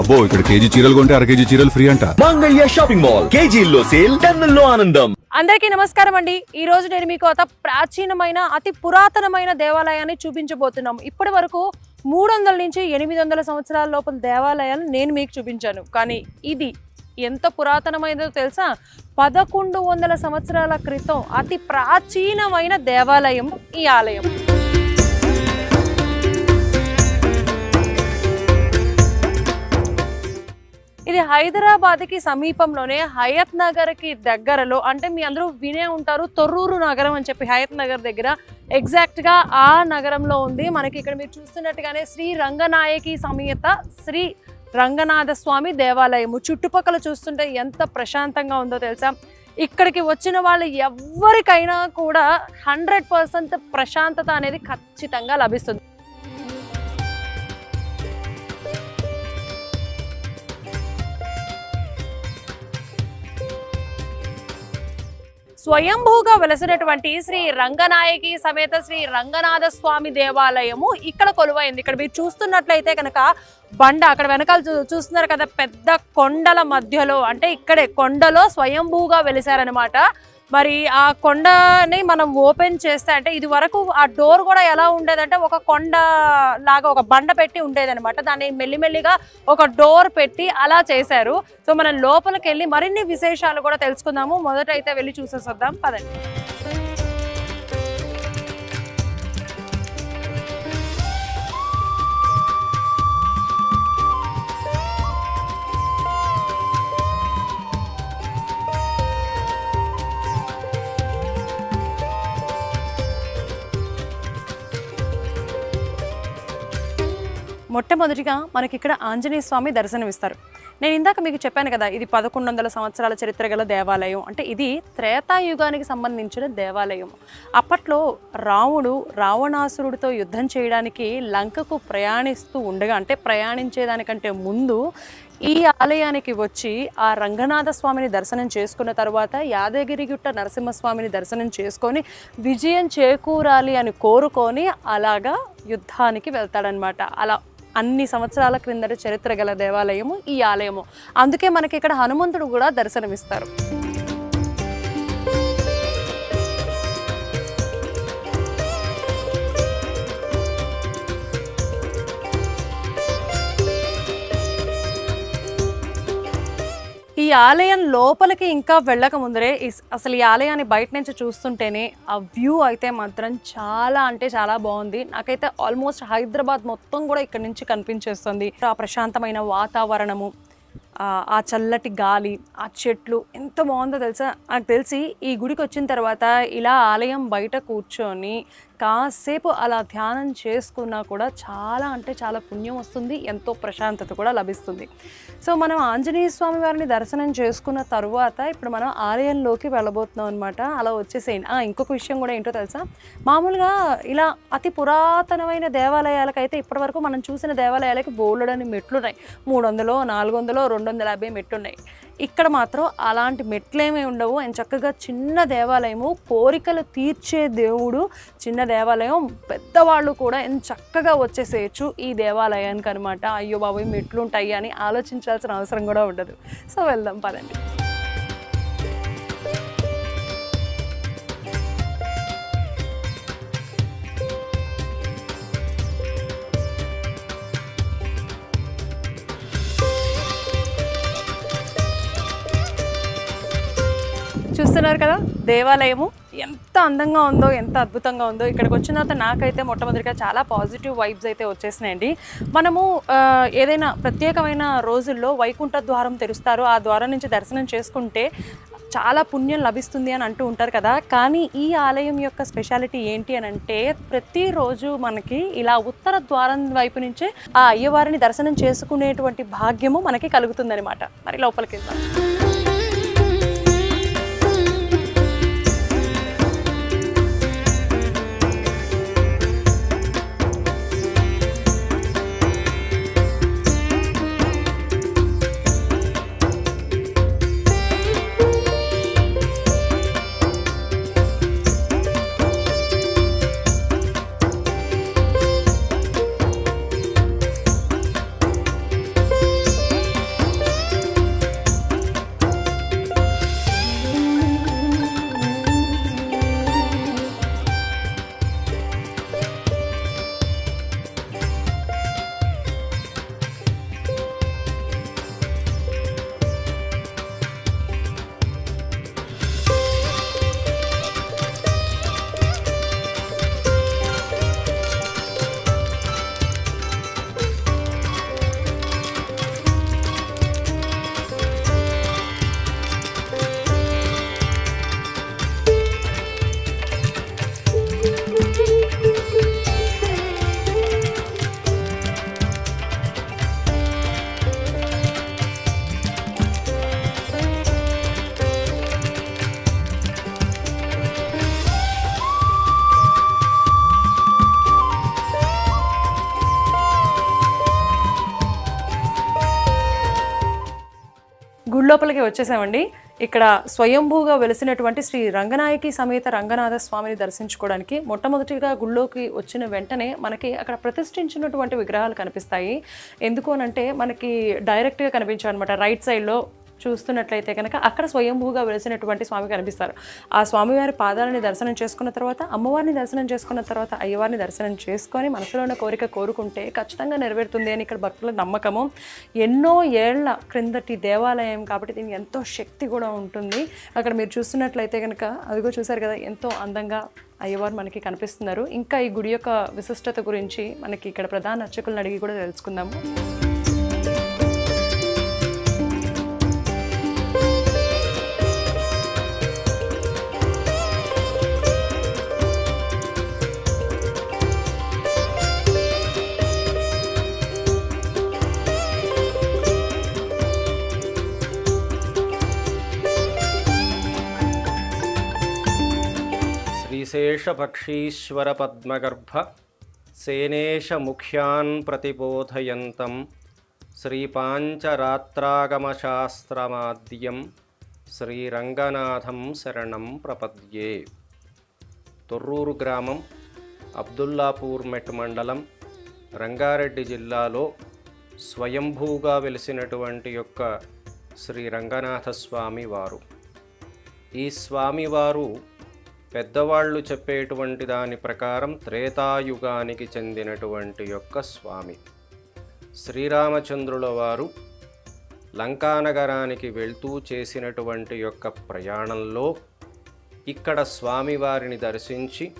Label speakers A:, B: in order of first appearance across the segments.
A: అబ్బో ఇక్కడ కేజీ చీరలు కొంటే అర కేజీ చీరలు ఫ్రీ అంట.
B: Mangalya shopping mall. కేజీల్లో సేల్ టన్నుల్లో ఆనందం.
C: అందరికీ నమస్కారం అండి. ఈ రోజు నేను మీకు అత ప్రాచీనమైన అతి పురాతనమైన దేవాలయాన్ని చూపించబోతున్నాం. ఇప్పటి వరకు మూడు వందల నుంచి ఎనిమిది వందల సంవత్సరాల లోపల దేవాలయాలు నేను మీకు చూపించాను. కానీ ఇది ఎంత పురాతనమైనదో తెలుసా? పదకొండు వందల సంవత్సరాల క్రితం అతి ప్రాచీనమైన దేవాలయం ఈ ఆలయం. హైదరాబాద్కి సమీపంలోనే హయత్ నగర్కి దగ్గరలో అంటే మీ అందరూ వినే ఉంటారు తొర్రూరు నగరం అని చెప్పి హయత్ నగర్ దగ్గర ఎగ్జాక్ట్గా ఆ నగరంలో ఉంది. మనకి ఇక్కడ మీరు చూస్తున్నట్టుగానే శ్రీ రంగనాయకి సమేత శ్రీ రంగనాథ స్వామి దేవాలయము. చుట్టుపక్కల చూస్తుంటే ఎంత ప్రశాంతంగా ఉందో తెలుసా? ఇక్కడికి వచ్చిన వాళ్ళు ఎవరికైనా కూడా హండ్రెడ్ పర్సెంట్ ప్రశాంతత అనేది ఖచ్చితంగా లభిస్తుంది. స్వయంభూగా వెలసినటువంటి శ్రీ రంగనాయకి సమేత శ్రీ రంగనాథ స్వామి దేవాలయము ఇక్కడ కొలువైంది. ఇక్కడ మీరు చూస్తున్నట్లయితే కనుక బండ అక్కడ వెనకాల చూ- చూస్తున్నారు కదా పెద్ద కొండల మధ్యలో అంటే ఇక్కడే కొండలో స్వయంభూగా వెలిసారనమాట మరి ఆ కొండని మనం ఓపెన్ చేస్తే అంటే ఇది వరకు ఆ డోర్ కూడా ఎలా ఉండేదంటే ఒక కొండ లాగా ఒక బండ పెట్టి ఉండేదనమాట దాన్ని మెల్లిమెల్లిగా ఒక డోర్ పెట్టి అలా చేశారు. సో మనం లోపలికి వెళ్ళి మరిన్ని విశేషాలు కూడా తెలుసుకుందాము. మొదట అయితే వెళ్ళి చూసేసొద్దాం. పదండి. మొట్టమొదటిగా మనకి ఇక్కడ ఆంజనేయ స్వామి దర్శనమిస్తారు. నేను ఇందాక మీకు చెప్పాను కదా ఇది పదకొండు వందల సంవత్సరాల చరిత్ర గల దేవాలయం. అంటే ఇది త్రేతాయుగానికి సంబంధించిన దేవాలయం. అప్పట్లో రాముడు రావణాసురుడితో యుద్ధం చేయడానికి లంకకు ప్రయాణిస్తూ ఉండగా అంటే ప్రయాణించేదానికంటే ముందు ఈ ఆలయానికి వచ్చి ఆ రంగనాథ స్వామిని దర్శనం చేసుకున్న తర్వాత యాదగిరిగుట్ట నరసింహస్వామిని దర్శనం చేసుకొని విజయం చేకూరాలి అని కోరుకొని అలాగా యుద్ధానికి వెళ్తాడనమాట. అలా అన్ని సంవత్సరాల క్రిందట చరిత్ర గల దేవాలయము ఈ ఆలయము. అందుకే మనకి ఇక్కడ హనుమంతుడు కూడా దర్శనమిస్తారు. ఆలయం లోపలికి ఇంకా వెళ్ళక ముందరే ఇస్- అసలు ఈ ఆలయాన్ని బయట నుంచి చూస్తుంటేనే ఆ వ్యూ అయితే మాత్రం చాలా అంటే చాలా బాగుంది. నాకైతే ఆల్మోస్ట్ హైదరాబాద్ మొత్తం కూడా ఇక్కడ నుంచి కనిపించేస్తుంది. ఆ ప్రశాంతమైన వాతావరణము. ఆ చల్లటి గాలి ఆ చెట్లు ఎంత బాగుందో తెలుసా? నాకు తెలిసి ఈ గుడికి వచ్చిన తర్వాత ఇలా ఆలయం బయట కూర్చొని కాసేపు అలా ధ్యానం చేసుకున్నా కూడా చాలా అంటే చాలా పుణ్యం వస్తుంది ఎంతో ప్రశాంతత కూడా లభిస్తుంది. సో మనం ఆంజనేయ స్వామి వారిని దర్శనం చేసుకున్న తర్వాత ఇప్పుడు మనం ఆలయంలోకి వెళ్ళబోతున్నాం అనమాట అలా వచ్చేసేయండి. ఆ, ఇంకొక విషయం కూడా ఏంటో తెలుసా? మామూలుగా ఇలా అతి పురాతనమైన దేవాలయాలకైతే ఇప్పటివరకు మనం చూసిన దేవాలయాలకి బోల్డని మెట్లున్నాయి. మూడు వందలు నాలుగు వందలో రెండు వందల యాభై మెట్లు ఉన్నాయి ఇక్కడ మాత్రం అలాంటి మెట్లేమీ ఉండవు. అండ్ చక్కగా చిన్న దేవాలయము కోరికలు తీర్చే దేవుడు చిన్న దేవాలయం పెద్దవాళ్ళు కూడా ఎంత చక్కగా వచ్చేసేయచ్చు ఈ దేవాలయానికి అనమాట అయ్యో బాబోయ్ మెట్లు ఉంటాయి అని ఆలోచించాల్సిన అవసరం కూడా ఉండదు. సో వెళ్దాం పదండి. చూస్తున్నారు కదా దేవాలయము ఎంత అందంగా ఉందో ఎంత అద్భుతంగా ఉందో. ఇక్కడికి వచ్చిన తర్వాత నాకైతే మొట్టమొదటిగా చాలా పాజిటివ్ వైబ్స్ అయితే వచ్చేసినాయండి. మనము ఏదైనా ప్రత్యేకమైన రోజుల్లో వైకుంఠ ద్వారం తెరుస్తారు. ఆ ద్వారం నుంచి దర్శనం చేసుకుంటే చాలా పుణ్యం లభిస్తుంది అని అంటూ ఉంటారు కదా. కానీ ఈ ఆలయం యొక్క స్పెషాలిటీ ఏంటి అని అంటే ప్రతిరోజు మనకి ఇలా ఉత్తర ద్వారం వైపు నుంచే ఆ అయ్యవారిని దర్శనం చేసుకునేటువంటి భాగ్యము మనకి కలుగుతుందనమాట మరి లోపలికి వెళ్దాం. లోపలికి వచ్చేసామండి. ఇక్కడ స్వయంభూగా వెలిసినటువంటి శ్రీ రంగనాయకి సమేత రంగనాథ స్వామిని దర్శించుకోవడానికి మొట్టమొదటిగా గుళ్ళోకి వచ్చిన వెంటనే మనకి అక్కడ ప్రతిష్ఠించినటువంటి విగ్రహాలు కనిపిస్తాయి. ఎందుకు అనంటే మనకి డైరెక్ట్గా కనిపించాయి అనమాట రైట్ సైడ్లో చూస్తున్నట్లయితే కనుక అక్కడ స్వయంభూగా వెలిసినటువంటి స్వామి కనిపిస్తారు. ఆ స్వామివారి పాదాలని దర్శనం చేసుకున్న తర్వాత అమ్మవారిని దర్శనం చేసుకున్న తర్వాత అయ్యవారిని దర్శనం చేసుకొని మనసులో ఉన్న కోరిక కోరుకుంటే ఖచ్చితంగా నెరవేరుతుంది అని ఇక్కడ భక్తుల నమ్మకము. ఎన్నో ఏళ్ళ క్రిందటి దేవాలయం కాబట్టి దీనికి ఎంతో శక్తి కూడా ఉంటుంది. అక్కడ మీరు చూస్తున్నట్లయితే కనుక అదిగో చూసారు కదా ఎంతో అందంగా అయ్యవారు మనకి కనిపిస్తున్నారు. ఇంకా ఈ గుడి యొక్క విశిష్టత గురించి మనకి ఇక్కడ ప్రధాన అర్చకులను అడిగి కూడా తెలుసుకుందాము.
D: శేషపక్షీశ్వరపద్మగర్భ సేనేశముఖ్యాన్ ప్రతిబోధయంతం శ్రీపాంచరాత్రాగమశాస్త్రమాద్యం శ్రీరంగనాథం శరణం ప్రపద్యే తొర్రూరు గ్రామం అబ్దుల్లాపూర్ మెట్ మండలం రంగారెడ్డి జిల్లాలో స్వయంభూగా వెలిసినటువంటి యొక్క శ్రీ రంగనాథస్వామి వారు ఈ స్వామివారు పెద్దవాళ్ళు చెప్పేటువంటి దాని ప్రకారం త్రేతాయుగానికి చెందినటువంటి యొక్క స్వామి. శ్రీరామచంద్రుల వారు లంకానగరానికి వెళ్తూ చేసినటువంటి యొక్క ప్రయాణంలో ఇక్కడ స్వామివారిని దర్శించి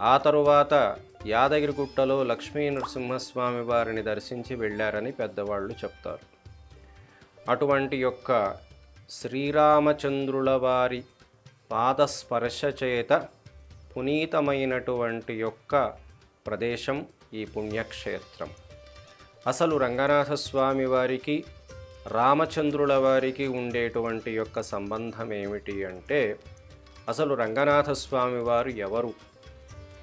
D: ఆ తరువాత యాదగిరిగుట్టలో లక్ష్మీ నరసింహస్వామి వారిని దర్శించి వెళ్ళారని పెద్దవాళ్ళు చెప్తారు. అటువంటి యొక్క శ్రీరామచంద్రుల వారి పాదస్పర్శ చేత పునీతమైనటువంటి యొక్క ప్రదేశం ఈ పుణ్యక్షేత్రం. అసలు రంగనాథ స్వామి వారికి రామచంద్రుల వారికి ఉండేటువంటి యొక్క సంబంధం ఏమిటి అంటే అసలు రంగనాథస్వామి వారు ఎవరు?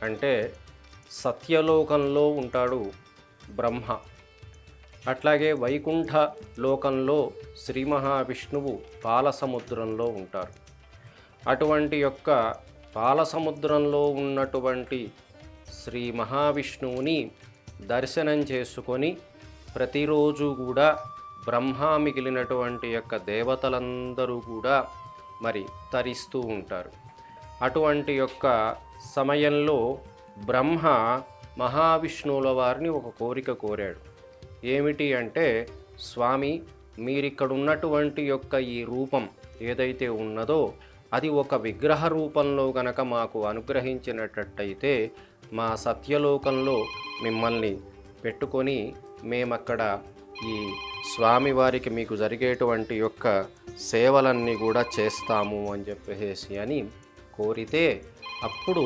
D: అంటే సత్యలోకంలో ఉంటాడు బ్రహ్మ. అట్లాగే వైకుంఠ లోకంలో శ్రీ మహావిష్ణువు పాలసముద్రంలో ఉంటారు. అటువంటి యొక్క పాలసముద్రంలో ఉన్నటువంటి శ్రీ మహావిష్ణువుని దర్శనం చేసుకొని ప్రతిరోజు కూడా బ్రహ్మ మిగిలినటువంటి యొక్క దేవతలందరూ కూడా మరి తరిస్తూ ఉంటారు. అటువంటి యొక్క సమయంలో బ్రహ్మ మహావిష్ణువుల వారిని ఒక కోరిక కోరాడు. ఏమిటి అంటే స్వామి మీరిక్కడున్నటువంటి యొక్క ఈ రూపం ఏదైతే ఉన్నదో అది ఒక విగ్రహ రూపంలో గనక మాకు అనుగ్రహించినట్టయితే మా సత్యలోకంలో మిమ్మల్ని పెట్టుకొని మేమక్కడ ఈ స్వామివారికి మీకు జరిగేటువంటి యొక్క సేవలన్నీ కూడా చేస్తాము అని చెప్పేసి అని కోరితే అప్పుడు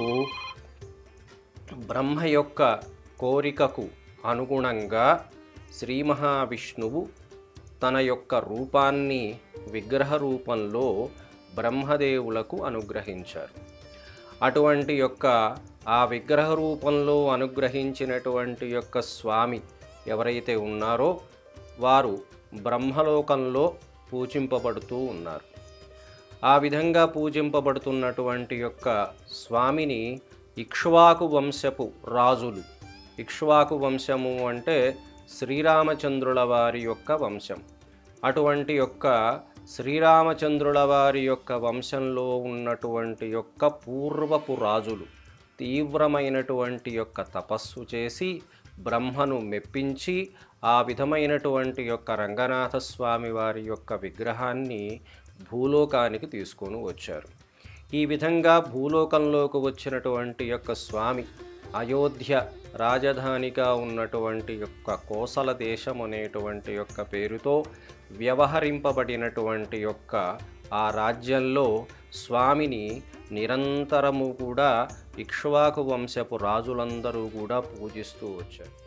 D: బ్రహ్మ యొక్క కోరికకు అనుగుణంగా శ్రీ మహావిష్ణువు తన యొక్క రూపాన్ని విగ్రహ రూపంలో బ్రహ్మదేవులకు అనుగ్రహించారు. అటువంటి యొక్క ఆ విగ్రహ రూపంలో అనుగ్రహించినటువంటి యొక్క స్వామి ఎవరైతే ఉన్నారో వారు బ్రహ్మలోకంలో పూజింపబడుతూ ఉన్నారు. ఆ విధంగా పూజింపబడుతున్నటువంటి యొక్క స్వామిని ఇక్ష్వాకు వంశపు రాజులు. ఇక్ష్వాకు వంశము అంటే శ్రీరామచంద్రుల వారి యొక్క వంశం. అటువంటి యొక్క శ్రీరామచంద్రుల వారి యొక్క వంశంలో ఉన్నటువంటి యొక్క పూర్వపు రాజులు తీవ్రమైనటువంటి యొక్క తపస్సు చేసి బ్రహ్మను మెప్పించి ఆ విధమైనటువంటి యొక్క రంగనాథస్వామి వారి యొక్క విగ్రహాన్ని భూలోకానికి తీసుకొని వచ్చారు. ఈ విధంగా భూలోకంలోకి వచ్చినటువంటి యొక్క స్వామి అయోధ్య రాజధానిగా ఉన్నటువంటి యొక్క కోసల దేశం అనేటువంటి యొక్క పేరుతో వ్యవహరింపబడినటువంటి యొక్క ఆ రాజ్యంలో స్వామిని నిరంతరము కూడా ఇక్ష్వాకు వంశపు రాజులందరూ కూడా పూజిస్తూ వచ్చారు.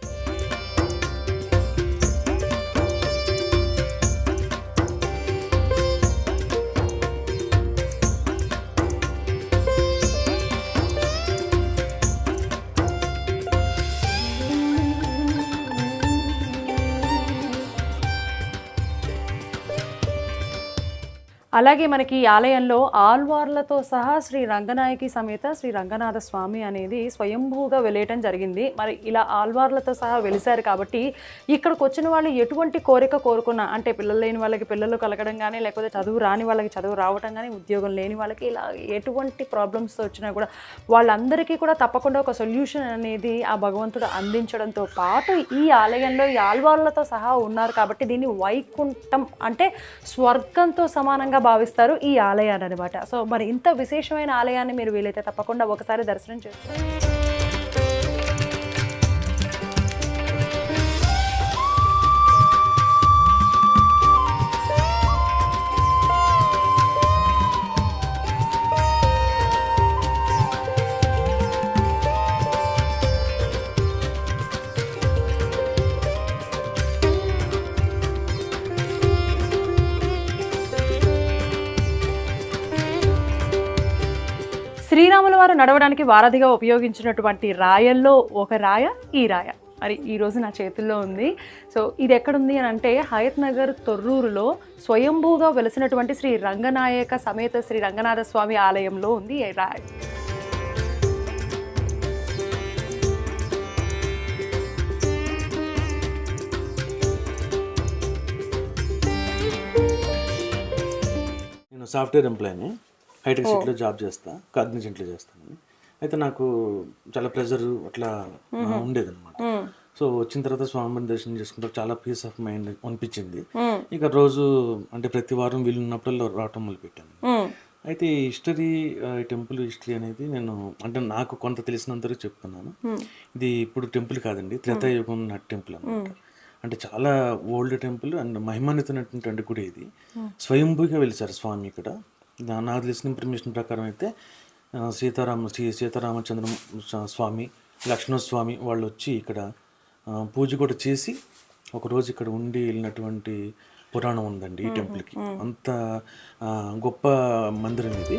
C: అలాగే మనకి ఈ ఆలయంలో ఆల్వార్లతో సహా శ్రీ రంగనాయకి సమేత శ్రీ రంగనాథ స్వామి అనేది స్వయంభూగా వెలేయటం జరిగింది. మరి ఇలా ఆల్వార్లతో సహా వెలిశారు కాబట్టి ఇక్కడికి వచ్చిన వాళ్ళు ఎటువంటి కోరిక కోరుకున్నా అంటే పిల్లలు లేని వాళ్ళకి పిల్లలు కలగడం కానీ లేకపోతే చదువు రాని వాళ్ళకి చదువు రావడం కానీ ఉద్యోగం లేని వాళ్ళకి ఇలా ఎటువంటి ప్రాబ్లమ్స్ వచ్చినా కూడా వాళ్ళందరికీ కూడా తప్పకుండా ఒక సొల్యూషన్ అనేది ఆ భగవంతుడు అందించడంతో పాటు ఈ ఆలయంలో ఈ ఆల్వార్లతో సహా ఉన్నారు కాబట్టి దీన్ని వైకుంఠం అంటే స్వర్గంతో సమానంగా భావిస్తారు ఈ ఆలయాన్ని అనమాట సో మరి ఇంత విశేషమైన ఆలయాన్ని మీరు వీలైతే తప్పకుండా ఒకసారి దర్శనం చేసుకోండి. వారు నడవడానికి వారధిగా ఉపయోగించినటువంటి రాయల్లో ఒక రాయ ఈ రాయ. మరి ఈరోజు నా చేతుల్లో ఉంది. సో ఇది ఎక్కడుంది అని అంటే హయత్ నగర్ తొర్రూరులో స్వయంభూగా వెలిసినటువంటి శ్రీ రంగనాయక సమేత శ్రీ రంగనాథ స్వామి ఆలయంలో ఉంది ఈ రాయ.
E: నేను సాఫ్ట్వేర్ ఎంప్లాయీని. హైటెక్ సిటీలో జాబ్ చేస్తా కాగ్నిజెంట్లో చేస్తాను అయితే నాకు చాలా ప్రెజర్ అట్లా ఉండేది అనమాట సో వచ్చిన తర్వాత స్వామిని దర్శనం చేసుకుంటే చాలా పీస్ ఆఫ్ మైండ్ అనిపించింది. ఇక రోజు అంటే ప్రతి వారం వీలు ఉన్నప్పుడు రావటం మొదలు పెట్టాను అయితే ఈ హిస్టరీ టెంపుల్ హిస్టరీ అనేది నేను అంటే నాకు కొంత తెలిసినంతవరకు చెప్తున్నాను. ఇది ఇప్పుడు టెంపుల్ కాదండి త్రేతాయుగం నాటి టెంపుల్ అనమాట అంటే చాలా ఓల్డ్ టెంపుల్ అండ్ మహిమాన్వితమైనటువంటి గుడి ఇది. స్వయంభూగా వెలిసారు స్వామి ఇక్కడ. నాకు తెలిసిన ఇన్ఫర్మేషన్ ప్రకారం అయితే సీతారామ శ్రీ సీతారామచంద్ర స్వామి లక్ష్మణస్వామి వాళ్ళు వచ్చి ఇక్కడ పూజ కూడా చేసి ఒకరోజు ఇక్కడ ఉండి వెళ్ళినటువంటి పురాణం ఉందండి ఈ టెంపుల్కి. అంత గొప్ప మందిరం ఇది.